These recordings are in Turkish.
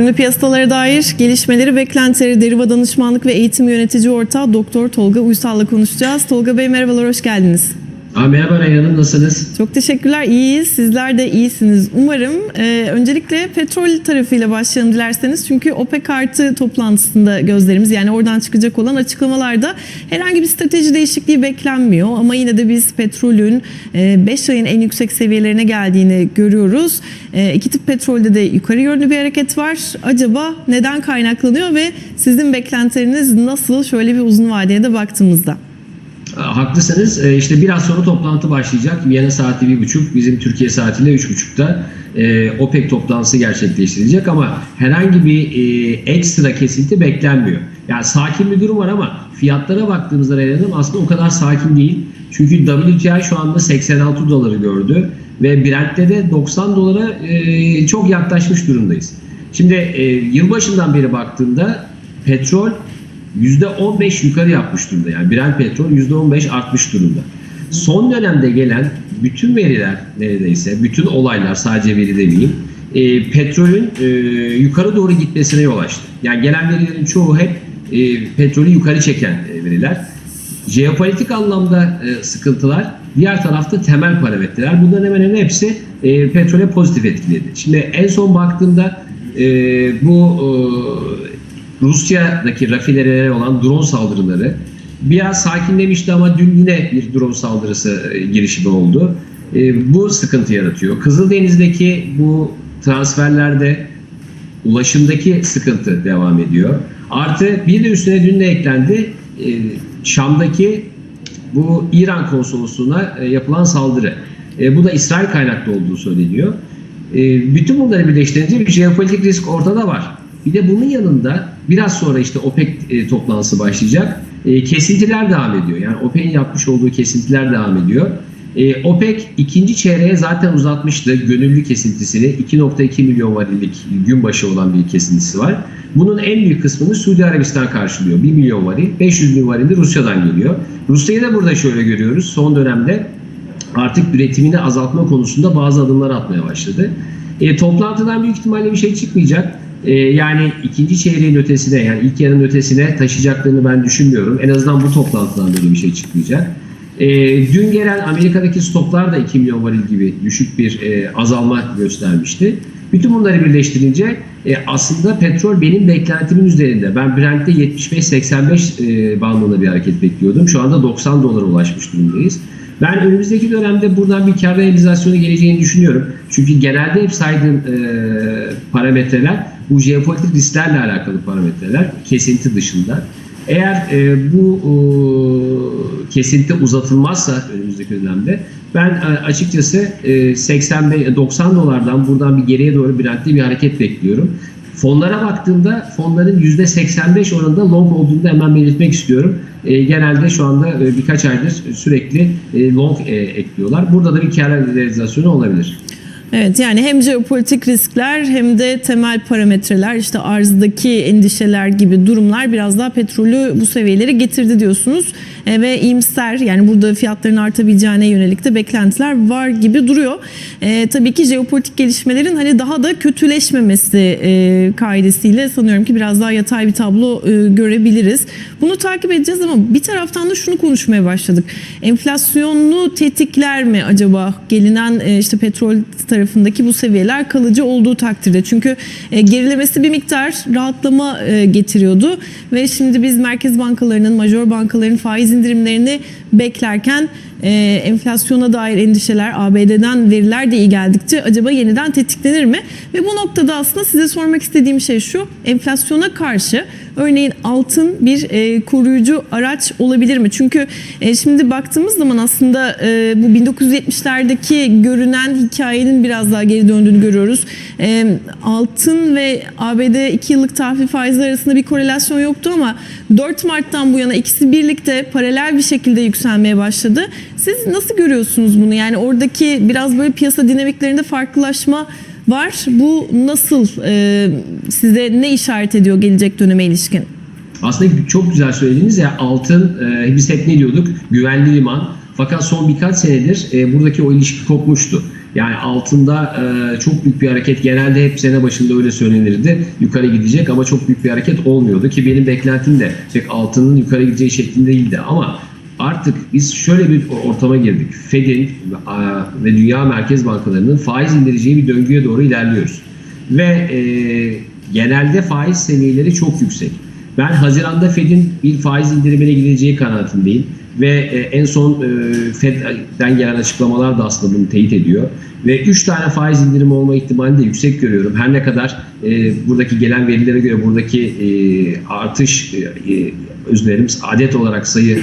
Şimdi piyasalara dair gelişmeleri, beklentileri, deriva danışmanlık ve eğitim yönetici ortağı Doktor Tolga Uysal'la konuşacağız. Tolga Bey merhabalar, hoş geldiniz. Aa, merhaba Reyhan Hanım, nasılsınız? Çok teşekkürler, iyiyiz. Sizler de iyisiniz umarım. Ee, öncelikle petrol tarafıyla başlayalım dilerseniz. Çünkü OPEC artı toplantısında gözlerimiz yani oradan çıkacak olan açıklamalarda herhangi bir strateji değişikliği beklenmiyor. Ama yine de biz petrolün 5 ayın en yüksek seviyelerine geldiğini görüyoruz. E, iki tip petrolde de yukarı yönlü bir hareket var. Acaba neden kaynaklanıyor ve sizin beklentileriniz nasıl şöyle bir uzun vadeye de baktığımızda? Aa, Haklısınız. Ee, İşte biraz sonra toplantı başlayacak. Viyana saati bir buçuk, bizim Türkiye saatiyle üç buçukta e, OPEC toplantısı gerçekleştirilecek ama herhangi bir e, ekstra kesinti beklenmiyor. Yani sakin bir durum var ama fiyatlara baktığımızda Hanım aslında o kadar sakin değil. Çünkü WTI şu anda 86 doları gördü ve Brent'te de 90 dolara e, çok yaklaşmış durumdayız. Şimdi e, yılbaşından beri baktığımda petrol %15 yukarı yapmış durumda. Yani Brent petrol %15 artmış durumda. Son dönemde gelen bütün veriler neredeyse, bütün olaylar sadece veri demeyeyim, e, petrolün e, yukarı doğru gitmesine yol açtı. Yani gelen verilerin çoğu hep e, petrolü yukarı çeken e, veriler. Jeopolitik anlamda e, sıkıntılar, diğer tarafta temel parametreler. Bunların hemen hemen hepsi e, petrole pozitif etkiledi. Şimdi en son baktığımda e, bu e, Rusya'daki rafinerilere olan drone saldırıları biraz sakinlemişti ama dün yine bir drone saldırısı e, girişimi oldu. E, bu sıkıntı yaratıyor. Kızıldeniz'deki bu transferlerde ulaşımdaki sıkıntı devam ediyor. Artı bir de üstüne dün de eklendi e, Şam'daki bu İran konsolosluğuna e, yapılan saldırı. E, bu da İsrail kaynaklı olduğu söyleniyor. E, bütün bunları birleştirince bir jeopolitik risk ortada var. Bir de bunun yanında biraz sonra işte OPEC e, toplantısı başlayacak. E, kesintiler devam ediyor. Yani OPEC'in yapmış olduğu kesintiler devam ediyor. E, OPEC ikinci çeyreğe zaten uzatmıştı gönüllü kesintisini. 2.2 milyon varillik gün başı olan bir kesintisi var. Bunun en büyük kısmını Suudi Arabistan karşılıyor. 1 milyon varil, 500 bin varil de Rusya'dan geliyor. Rusya'yı da burada şöyle görüyoruz. Son dönemde artık üretimini azaltma konusunda bazı adımlar atmaya başladı. E, toplantıdan büyük ihtimalle bir şey çıkmayacak. E, yani ikinci çeyreğin ötesine yani ilk yarının ötesine taşıyacaklarını ben düşünmüyorum. En azından bu toplantıdan böyle bir şey çıkmayacak. E, dün gelen Amerika'daki stoklar da 2 milyon varil gibi düşük bir e, azalma göstermişti. Bütün bunları birleştirince e, aslında petrol benim beklentimin üzerinde. Ben Brent'te 75-85 e, bandında bir hareket bekliyordum. Şu anda 90 dolara ulaşmış durumdayız. Ben önümüzdeki dönemde buradan bir kar realizasyonu geleceğini düşünüyorum. Çünkü genelde hep saydığım e, parametreler bu jeopolitik risklerle alakalı parametreler kesinti dışında. Eğer e, bu e, kesinti uzatılmazsa önümüzdeki dönemde ben e, açıkçası e, 85 90 dolardan buradan bir geriye doğru Brent'te bir hareket bekliyorum. Fonlara baktığımda fonların %85 oranında long olduğunu da hemen belirtmek istiyorum. E, genelde şu anda e, birkaç aydır sürekli e, long e, ekliyorlar. Burada da bir kar realizasyonu olabilir. Evet yani hem jeopolitik riskler hem de temel parametreler işte arzdaki endişeler gibi durumlar biraz daha petrolü bu seviyelere getirdi diyorsunuz. E, ve iyimser yani burada fiyatların artabileceğine yönelik de beklentiler var gibi duruyor. E, tabii ki jeopolitik gelişmelerin hani daha da kötüleşmemesi e, kaidesiyle sanıyorum ki biraz daha yatay bir tablo e, görebiliriz. Bunu takip edeceğiz ama bir taraftan da şunu konuşmaya başladık. Enflasyonlu tetikler mi acaba gelinen e, işte petrol tarafındaki bu seviyeler kalıcı olduğu takdirde. Çünkü e, gerilemesi bir miktar rahatlama e, getiriyordu ve şimdi biz merkez bankalarının, major bankaların faiz indirimlerini beklerken e, enflasyona dair endişeler ABD'den veriler de iyi geldikçe acaba yeniden tetiklenir mi? Ve bu noktada aslında size sormak istediğim şey şu. Enflasyona karşı örneğin altın bir e, koruyucu araç olabilir mi? Çünkü e, şimdi baktığımız zaman aslında e, bu 1970'lerdeki görünen hikayenin biraz daha geri döndüğünü görüyoruz. E, altın ve ABD 2 yıllık tahvil faizleri arasında bir korelasyon yoktu ama 4 Mart'tan bu yana ikisi birlikte paralel bir şekilde yükselmeye başladı. Siz nasıl görüyorsunuz bunu? Yani oradaki biraz böyle piyasa dinamiklerinde farklılaşma var. Bu nasıl e, size ne işaret ediyor gelecek döneme ilişkin? Aslında çok güzel söylediniz ya altın e, biz hep ne diyorduk? Güvenli liman. Fakat son birkaç senedir e, buradaki o ilişki kopmuştu. Yani altında e, çok büyük bir hareket genelde hep sene başında öyle söylenirdi. Yukarı gidecek ama çok büyük bir hareket olmuyordu ki benim beklentim de pek altının yukarı gideceği şeklinde değildi ama artık biz şöyle bir ortama girdik. Fed'in ve dünya merkez bankalarının faiz indireceği bir döngüye doğru ilerliyoruz. Ve e, genelde faiz seviyeleri çok yüksek. Ben Haziran'da Fed'in bir faiz indirimine gideceği kanaatindeyim. Ve e, en son e, Fed'den gelen açıklamalar da aslında bunu teyit ediyor. Ve 3 tane faiz indirimi olma ihtimalini de yüksek görüyorum. Her ne kadar e, buradaki gelen verilere göre buradaki artış, e, dilerim, adet olarak sayı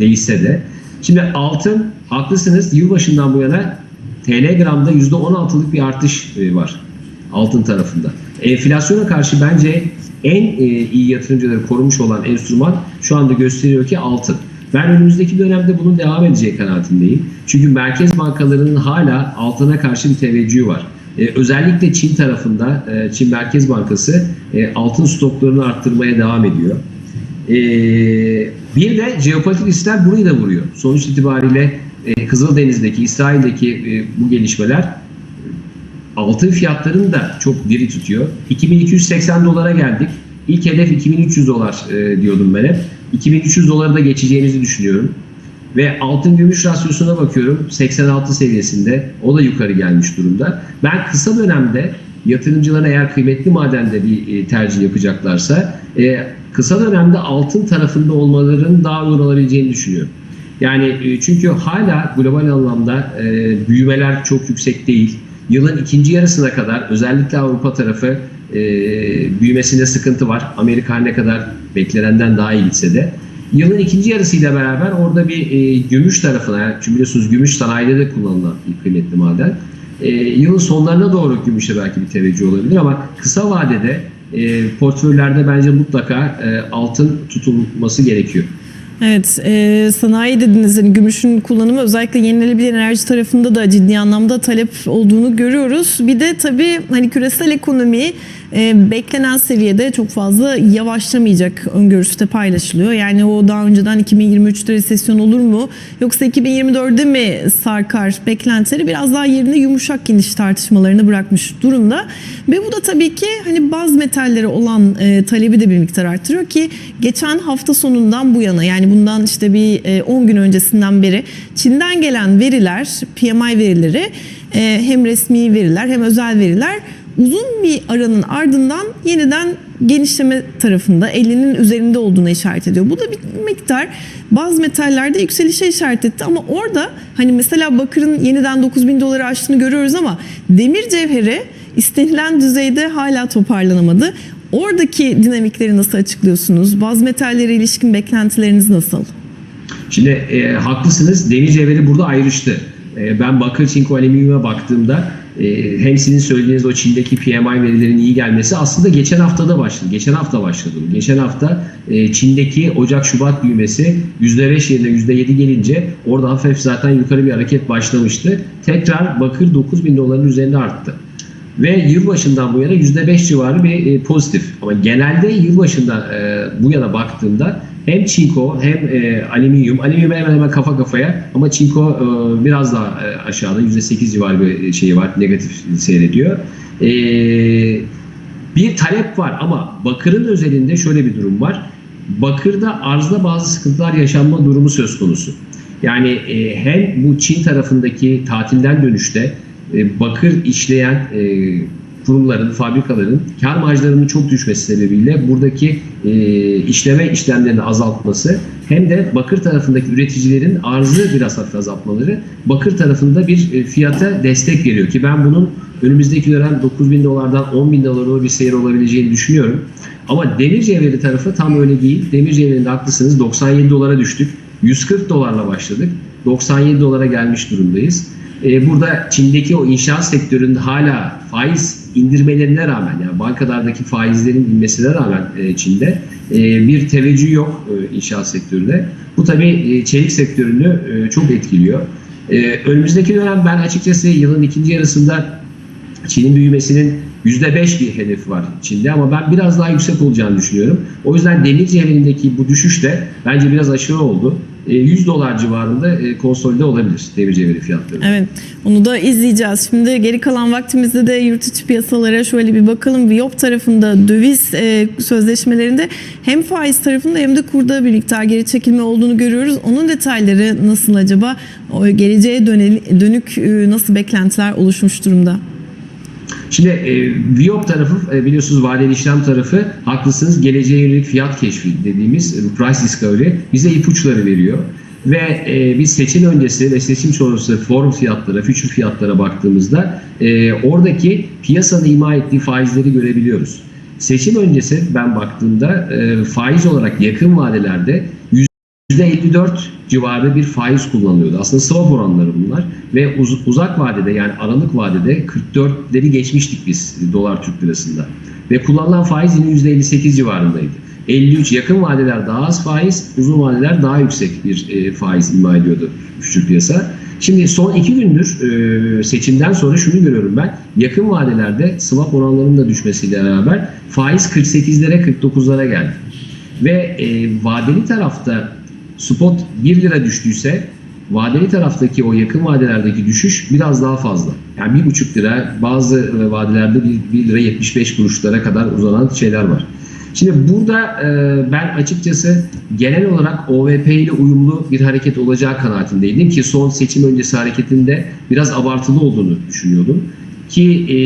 e, de. Şimdi altın, haklısınız, yılbaşından bu yana TL gramda %16'lık bir artış var altın tarafında. Enflasyona karşı bence en iyi yatırımcıları korumuş olan enstrüman şu anda gösteriyor ki altın. Ben önümüzdeki dönemde bunun devam edeceği kanaatindeyim. Çünkü merkez bankalarının hala altına karşı bir teveccühü var. E, özellikle Çin tarafında e, Çin Merkez Bankası e, altın stoklarını arttırmaya devam ediyor. E, bir de jeopolitik riskler burayı da vuruyor. Sonuç itibariyle e, Kızıldeniz'deki, İsrail'deki e, bu gelişmeler altın fiyatlarını da çok diri tutuyor. 2280 dolara geldik. İlk hedef 2300 dolar e, diyordum ben hep. 2300 doları da geçeceğimizi düşünüyorum. Ve altın gümüş rasyosuna bakıyorum 86 seviyesinde. O da yukarı gelmiş durumda. Ben kısa dönemde yatırımcıların eğer kıymetli madende bir e, tercih yapacaklarsa e, kısa dönemde altın tarafında olmalarının daha uygun olabileceğini düşünüyorum. Yani e, çünkü hala global anlamda büyümeler çok yüksek değil. Yılın ikinci yarısına kadar özellikle Avrupa tarafı e, büyümesinde sıkıntı var. Amerika ne kadar beklenenden daha iyi gitse de. Yılın ikinci yarısıyla beraber orada bir e, gümüş tarafına, yani çünkü biliyorsunuz gümüş sanayide de kullanılan bir kıymetli maden. E, yılın sonlarına doğru gümüşe belki bir teveccüh olabilir ama kısa vadede e, portföylerde bence mutlaka e, altın tutulması gerekiyor. Evet, e, sanayi dediniz hani gümüşün kullanımı özellikle yenilenebilir enerji tarafında da ciddi anlamda talep olduğunu görüyoruz. Bir de tabii hani küresel ekonomi e, beklenen seviyede çok fazla yavaşlamayacak öngörüsü de paylaşılıyor. Yani o daha önceden 2023'te resesyon olur mu yoksa 2024'de mi sarkar beklentileri biraz daha yerine yumuşak iniş tartışmalarını bırakmış durumda. Ve bu da tabii ki hani baz metalleri olan e, talebi de bir miktar arttırıyor ki geçen hafta sonundan bu yana yani bundan işte bir e, 10 gün öncesinden beri Çin'den gelen veriler, PMI verileri e, hem resmi veriler hem özel veriler uzun bir aranın ardından yeniden genişleme tarafında 50'nin üzerinde olduğunu işaret ediyor. Bu da bir miktar bazı metallerde yükselişe işaret etti ama orada hani mesela bakırın yeniden 9000 doları aştığını görüyoruz ama demir cevheri istenilen düzeyde hala toparlanamadı. Oradaki dinamikleri nasıl açıklıyorsunuz? Baz metallere ilişkin beklentileriniz nasıl? Şimdi e, haklısınız. Demir cevheri burada ayrıştı. E, ben bakır, çinko, alüminyuma baktığımda hem sizin söylediğiniz o Çin'deki PMI verilerinin iyi gelmesi aslında geçen haftada başladı. Geçen hafta başladı. Geçen hafta e, Çin'deki Ocak-Şubat büyümesi %5 yerine %7 gelince orada hafif zaten yukarı bir hareket başlamıştı. Tekrar bakır 9000 doların üzerinde arttı. Ve yılbaşından bu yana %5 civarı bir e, pozitif. Ama genelde yılbaşından e, bu yana baktığımda hem çinko hem e, alüminyum, alüminyum hemen hemen kafa kafaya ama çinko e, biraz daha e, aşağıda %8 civarı bir şeyi var, negatif seyrediyor. E, bir talep var ama bakırın özelinde şöyle bir durum var. Bakırda arzda bazı sıkıntılar yaşanma durumu söz konusu. Yani e, hem bu Çin tarafındaki tatilden dönüşte e, bakır işleyen e, kurumların, fabrikaların kar marjlarının çok düşmesi sebebiyle buradaki e, işleme işlemlerini azaltması hem de bakır tarafındaki üreticilerin arzı biraz hafif azaltmaları bakır tarafında bir e, fiyata destek veriyor ki ben bunun önümüzdeki dönem 9 bin dolardan 10 bin dolara bir seyir olabileceğini düşünüyorum. Ama demir cevheri tarafı tam öyle değil. Demir cevherinde haklısınız 97 dolara düştük. 140 dolarla başladık. 97 dolara gelmiş durumdayız. Ee, burada Çin'deki o inşaat sektöründe hala faiz indirmelerine rağmen yani bankalardaki faizlerin inmesine rağmen e, Çin'de e, bir teveccüh yok e, inşaat sektöründe. Bu tabii çelik sektörünü çok etkiliyor. Önümüzdeki dönem ben açıkçası yılın ikinci yarısında Çin'in büyümesinin %5 bir hedef var içinde ama ben biraz daha yüksek olacağını düşünüyorum. O yüzden demir cevherindeki bu düşüş de bence biraz aşırı oldu. E, 100 dolar civarında e, konsolide olabilir demir cevheri fiyatları. Evet, onu da izleyeceğiz. Şimdi geri kalan vaktimizde de yurt içi piyasalara şöyle bir bakalım. Viyop tarafında döviz e, sözleşmelerinde hem faiz tarafında hem de kurda bir miktar geri çekilme olduğunu görüyoruz. Onun detayları nasıl acaba? O geleceğe dönük e, nasıl beklentiler oluşmuş durumda? Şimdi e, Viyop tarafı e, biliyorsunuz vadeli işlem tarafı haklısınız geleceğe yönelik fiyat keşfi dediğimiz e, price discovery bize ipuçları veriyor. Ve e, biz seçim öncesi ve seçim sonrası forum fiyatlara, future fiyatlara baktığımızda e, oradaki piyasanın ima ettiği faizleri görebiliyoruz. Seçim öncesi ben baktığımda e, faiz olarak yakın vadelerde %54 civarı bir faiz kullanılıyordu. Aslında swap oranları bunlar ve uz- uzak vadede yani aralık vadede 44'leri geçmiştik biz dolar Türk lirasında. Ve kullanılan faiz yine %58 civarındaydı. 53 yakın vadeler daha az faiz, uzun vadeler daha yüksek bir e, faiz ima ediyordu küçük piyasa. Şimdi son iki gündür e, seçimden sonra şunu görüyorum ben. Yakın vadelerde swap oranlarının da düşmesiyle beraber faiz 48'lere 49'lara geldi. Ve e, vadeli tarafta spot 1 lira düştüyse vadeli taraftaki o yakın vadelerdeki düşüş biraz daha fazla. Yani 1,5 lira bazı e, vadelerde 1, lira 75 kuruşlara kadar uzanan şeyler var. Şimdi burada e, ben açıkçası genel olarak OVP ile uyumlu bir hareket olacağı kanaatindeydim ki son seçim öncesi hareketinde biraz abartılı olduğunu düşünüyordum. Ki e,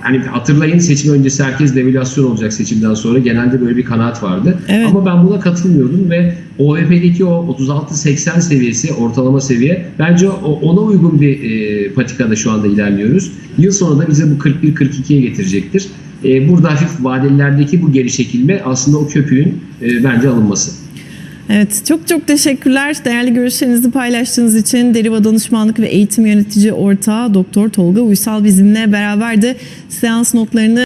hani hatırlayın seçim öncesi herkes devalüasyon olacak seçimden sonra genelde böyle bir kanaat vardı. Evet. Ama ben buna katılmıyordum ve OVP'deki o 36-80 seviyesi ortalama seviye bence ona uygun bir e, patikada şu anda ilerliyoruz. Yıl sonunda bize bu 41-42'ye getirecektir. E, burada hafif vadelilerdeki bu geri çekilme aslında o köpüğün e, bence alınması. Evet, çok çok teşekkürler. Değerli görüşlerinizi paylaştığınız için Deriva Danışmanlık ve Eğitim Yönetici Ortağı Doktor Tolga Uysal bizimle beraberdi. Seans notlarını